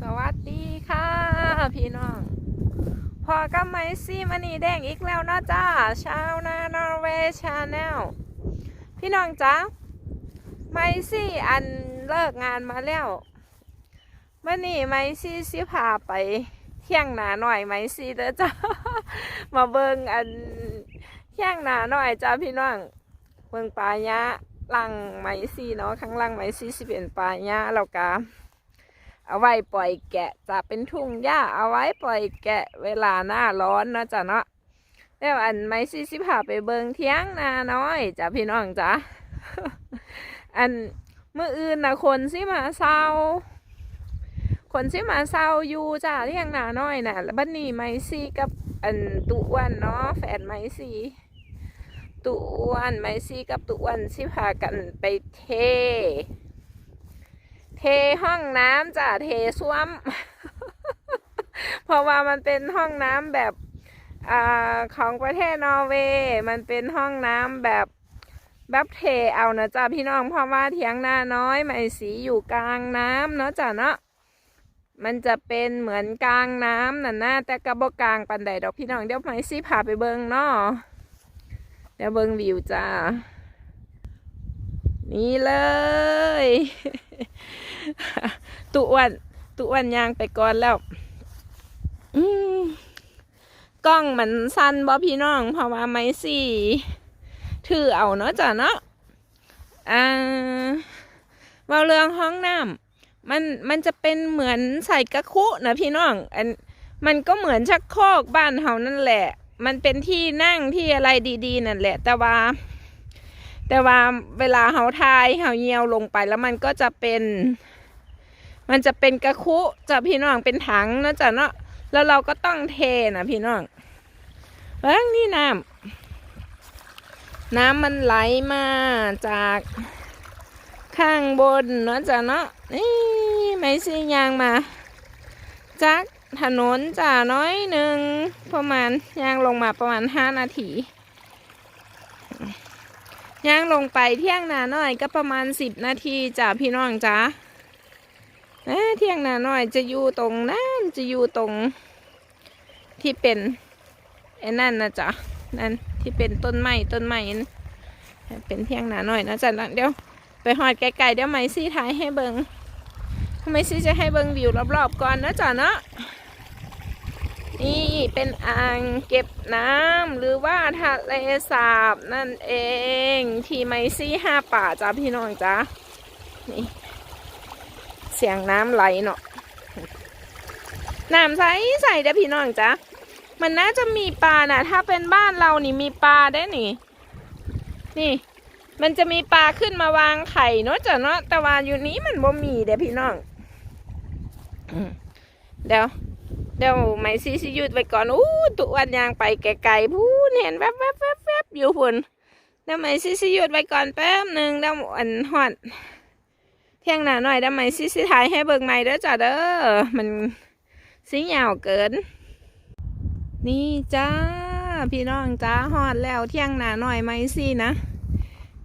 สวัสดีค่ะ พี่น้อง พอกับไมซี่มันนี่แดงอีกแล้วเนาะจ้าชาวนานอร์เวย์ชาแนลพี่น้องจ้าไมซี่อันเลิกงานมาแล้วมันนี่ไมซี่สิพาไปเที่ยงหนาหน่อยไมซี่เด้อจ้ามาเบิงอันเที่ยงหนาหน่อยจ้าพี่น้องเบิงปลายะลังไมซี่เนาะข้างล่างไมซี่สิเป็นปลายะแล้วก็ เอาไว้ปล่อยแกะจะเป็นทุ่งหญ้าเอาไว้ปล่อยแกะเวลาหน้าร้อนเนาะจ้ะเนาะแล้วอันไม่สิสิพาไปเบิงเที่ยงนาน้อยจ้ะพี่น้องจ้ะอันเมื่ออื่นนะคนสิมาเศร้า คนสิมาเศร้าอยู่จ้ะเที่ยงนาน้อยน่ะบัดนี้ไมซี่กับอันตุวันเนาะแฟนไมซี่ตุวันไมซี่กับตุวันสิพากันไปเท เทห้องน้ำจ้ะเทส้วม เพราะว่ามันเป็นห้องน้ำแบบอของประเทศนอร์เวย์มันเป็นห้องน้ำแบบแบบเทเอานะจ้ะพี่น้องเพราะว่าเถียงหน้าน้อยไม่สีอยู่กลางน้ำเนาะจ้ะเนาะมันจะเป็นเหมือนกลางน้ำน่ะนะแต่กระบอกกลางปันใดดอกพี่น้องเดี๋ยวไม่สีพาไปเบิงเนาะเดี๋ยวเบิงวิวจ้านี่เลย ตุอวันตุอวันยางไปก่อนแล้ว อืมกล้องมันสั้นบ่พี่น้อง เพราะว่าไม้สี่ถือเอาเนาะจ้ะเนาะอ่าเว่าเรื่องห้องน้ำมันมันจะเป็นเหมือนใส่กระคุนะพี่น้องอันมันก็เหมือนชักโครกบ้านเฮานั่นแหละ มันเป็นที่นั่งที่อะไรดี ๆ นั่นแหละ แต่ว่า แต่ว่าเวลาเฮาทายเฮาเยียวลงไปแล้วมันก็จะเป็น มันจะเป็นกระคุจะพี่น้องเป็นถังนะจ๊ะเนาะแล้วเราก็ต้องเทนะพี่น้องเบิ้งนี่น้ำน้ำมันไหลมาจากข้างบนเนาะจ๊ะเนาะนี่ไม่ซียางมาจากถนนจ่าน้อยหนึ่งประมาณยางลงมาประมาณห้านาทีย่างลงไปเที่ยงนาหน่อยก็ประมาณสิบนาทีจ้ะพี่น้องจ้า เอ้เที่ยงนาหน่อยจะอยู่ตรงนั้นจะอยู่ตรงที่เป็นไอ้นั่นนะจ๊ะนั่นที่เป็นต้นไม้ต้นไม้นั่นเป็นเที่ยงนาหน่อยนะจ๊ะเดี๋ยวไปหอดไกลๆเดี๋ยวไม้ซี่ท้ายให้เบิงทำไมซี่จะให้เบิงวิวรอบๆก่อนนะจ๊ะเนาะนี่เป็นอ่างเก็บน้ำหรือว่าทะเลสาบนั่นเอง ที่ไมซี่ห้าป่าจ้าพี่น้องจ้านี่ เสียงน้ำไหลเนาะน้ำใสใสเด้อพี่น้องจ้ามันน่าจะมีปลานะถ้าเป็นบ้านเรานี่มีปลาได้นี่ นี่ มันจะมีปลาขึ้นมาวางไข่เนาะจ้ะเนาะแต่ว่าอยู่นี้มันบ่มีเด้อพี่น้องเดี๋ยวเดี๋ยวไม่ซีซีหยุดไว้ก่อนอู้ตุวันยางไปไกลๆพูนเห็นแวบแวบแวบแวบอยู่พุ่นเดี๋ยวไม่ซีซีหยุดไว้ก่อนแป๊บหนึ่งเดี๋ยวอันหอด เที่ยงหนาหน่อยเดี๋ยวไม่ซีซีถ่ายให้เบิ่งใหม่เด้อจ้าเด้อมันสียาวเกิน นี่จ้าพี่น้องจ้าหอดแล้วเที่ยงหนาหน่อยไหม่ซีนะ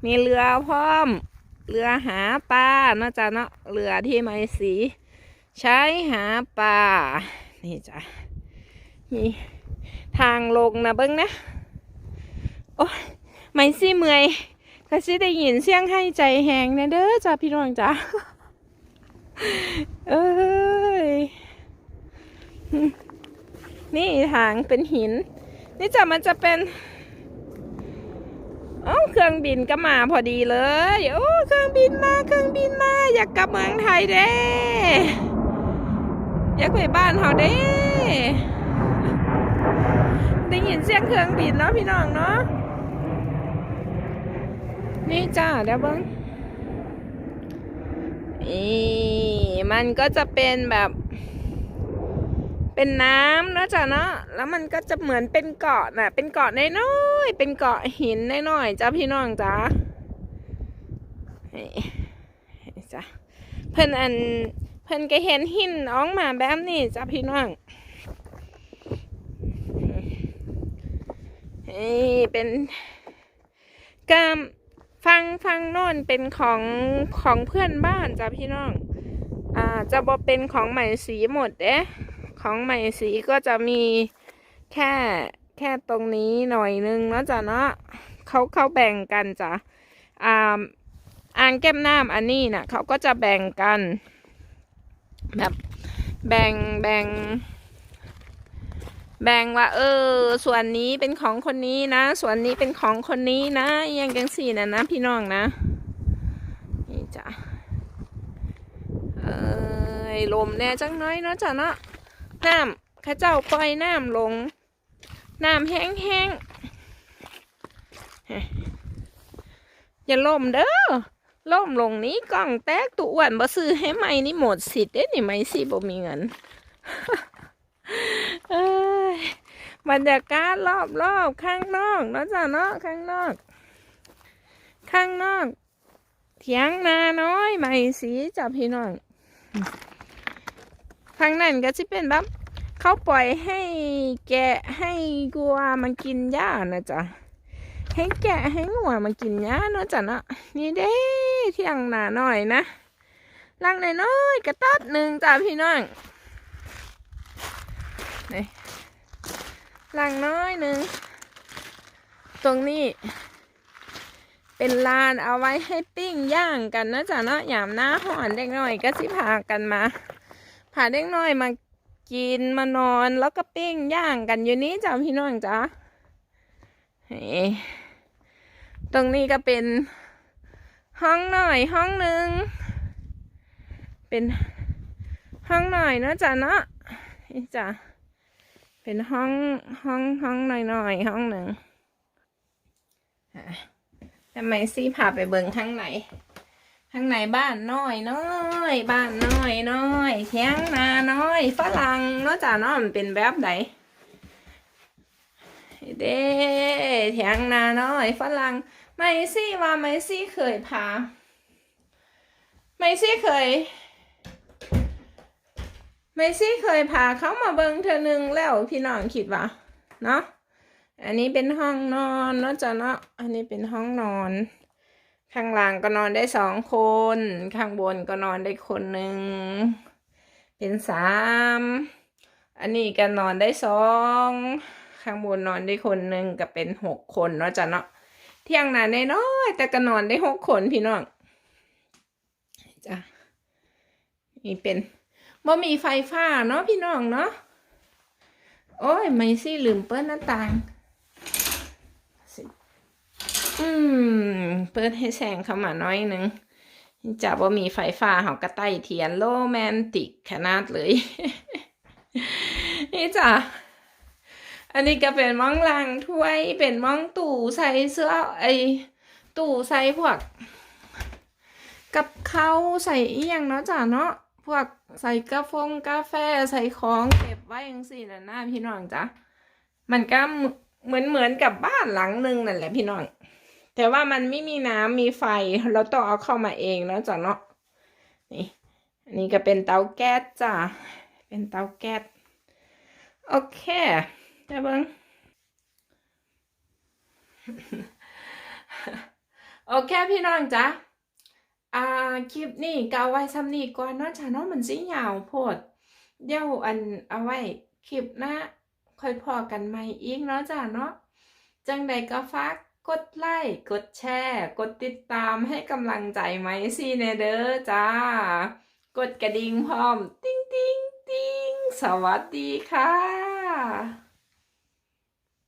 มีเรือพร้อม เรือหาปลาเนาะจ้าเนาะเรือที่ไม่สี ใช้หาปลานี่จ้ะมีทางลงนะเบิ้งนะโอ้ยไม่สิเมื่อย ก็สิได้ยินเสียงให้ใจแหงนะเด้อจ้าพี่น้องจ้าเอ้ย นี่ทางเป็นหิน นี่จ้ะมันจะเป็นเอ้เครื่องบินก็มาพอดีเลย โอ้เครื่องบินมาเครื่องบินมา อยากกลับเมืองไทยเด้อยากไปบ้านเขาเด้ได้ยินเสียงเครื่องบินเนาะพี่น้องเนาะ นี่จ้าเดี๋ยวบิ้งนี่มันก็จะเป็นแบบ เป็นน้ำนะจ้ะเนาะแล้วมันก็จะเหมือนเป็นเกาะน่ะ เป็นเกาะน้อยๆเป็นเกาะหินน้อยๆจ้าพี่น้องจ้านี่จ้ะเพิ่นอันเพิ่นก็เห็นหินอ้อกมาแบบนี้จ้ะพี่น้องนี่เป็นกาม ฟังฟังโน่นเป็นของของเพื่อนบ้านจ้ะพี่น้อง อ่าจะบ่เป็นของใหม่สีหมดเด้ของใหม่สีก็จะมีแค่แค่ตรงนี้หน่อยนึงเนาะจ้ะเนาะเขาเขาแบ่งกันจ้ะอ่าอ่างแก้มน้ำอันนี้น่ะเขาก็จะแบ่งกัน แบบแบ่งแบ่ง แบ่งว่า เออ ส่วนนี้เป็นของคนนี้นะ ส่วนนี้เป็นของคนนี้นะอหยังจังสี่นะนะพี่น้องนะนี่จ้ะเอยลมแน่จังน้อยเนาะจ้ะเนาะน้ำข้าเจ้าปล่อยน้ำลงน้ำแห้งแห้งๆอย่าล่มเด้อล่มลงนี้กล่องแตกตุอ้วนบ่ซื้อให้ไม่นี่หมดสิทธิ์เด้นี่ไม่สิบ่มีเงิน บรรยากาศรอบรอบๆข้างนอกนาะจ้ะเนาะข้างนอก ข้างนอก เถียงนาน้อยไม่สีจ้ะพี่น้องข้างนั้นก็จะเป็นแบบเขาปล่อยให้แกะให้กัวมันกินหญ้านะจ๊ะให้แกะให้งัวมันกินหญ้าเนาะจ้ะเนาะนี่เด้เที่ยงนาหน่อยนะลังน้อยๆกระตัดหนึ่งจ้ะพี่น้อง นี่ลังน้อยหนึ่ง ตรงนี้ เป็นลานเอาไว้ให้ปิ้งย่างกันนะจ๊ะเนาะยามหน้าห่อนเด็กน้อยก็สิพากันมาพาเด็กน้อยมากินมานอนแล้วก็ปิ้งย่างกันอยู่นี้จ้ะพี่น้องจ้ะตรงนี้ก็เป็นห้องหน่อยห้องหนึ่งเป็นห้องหน่อยเนาะจ้ะเนาะจ้ะ เป็นห้องห้องห้องหน่อยๆห้องหนึ่งอะทำไมซี่พาไปเบิ่งข้างไหนข้างในบ้านน้อยน้อยบ้านน้อยน้อยเทียงนาน้อยฝรั่งนาะจ้ะเนาะมันเป็นแบบไหนเด้เทียงนาน้อยฝรั่งไม่ซี่ว่าไม่ซี่เคยพาไม่ซี่เคย ไม่ซี่เคยพาเขามาเบิงเธอหนึ่งแล้วพี่น้องคิดว่าเนาะอันนี้เป็นห้องนอนเนาะจ้ะเนาะอันนี้เป็นห้องนอน ข้างล่างก็นอนได้สองคน ข้างบนก็นอนได้คนหนึ่งเป็นสามอันนี้ก็นอนได้สองข้างบนนอนได้คนหนึ่งก็เป็นหกคนเนาะจ้ะเนาะเที่ยงนานน้อยแต่ก็นอนได้หกคนพี่น้องจ้ะนี่เป็น บ่มีไฟฟ้าเนาะพี่น้องเนาะโอ้ย ไม่สิลืมเปิดหน้าต่างสิอืม เปิดให้แสงเข้ามาน้อยหนึ่งจะบ่มีไฟฟ้าเขาก็ใต้เทียนโรแมนติกขนาดเลย นี่จ้ะอันนี้ก็เป็นม้องล้างถ้วยเป็นม้องตู้ใส่เสื้อไอตู้ใส่พวก กับเข้าใส่อีหยังเนาะจ้ะเนาะ วกใส่กาแฟงกาแฟใส่ของเก็บไว้ยังสี่นะหน้าพี่น้องจ้ะมันก็เหมือนเหมือนกับบ้านหลังหนึ่งนั่นแหละพี่น้อง แต่ว่ามันไม่มีน้ำมีไฟเราต้องเอาเข้ามาเองเนาะจ้ะเนาะนี่อันนี้ก็เป็นเตาแก๊สจ้ะเป็นเตาแก๊สโอเคเดี๋ยวเบิ้งโอเคพี่น้องจ้ะ อ่าคลิปนี้ก็เอาไว้ซ้ำนี้ก่อนเนาะจ้ะเนาะมันสิยาวโพดเดี๋ยวอันเอาไว้คลิปหน้าค่อยพอกันใหม่อีกเนาะจ้ะเนาะจังใดก็ฝากกดไลค์กดแชร์ กดติดตามให้กำลังใจไหมสิเนเด้อจ้า กดกระดิ่งพร้อม ติ้งติ้งติ้งสวัสดีค่ะ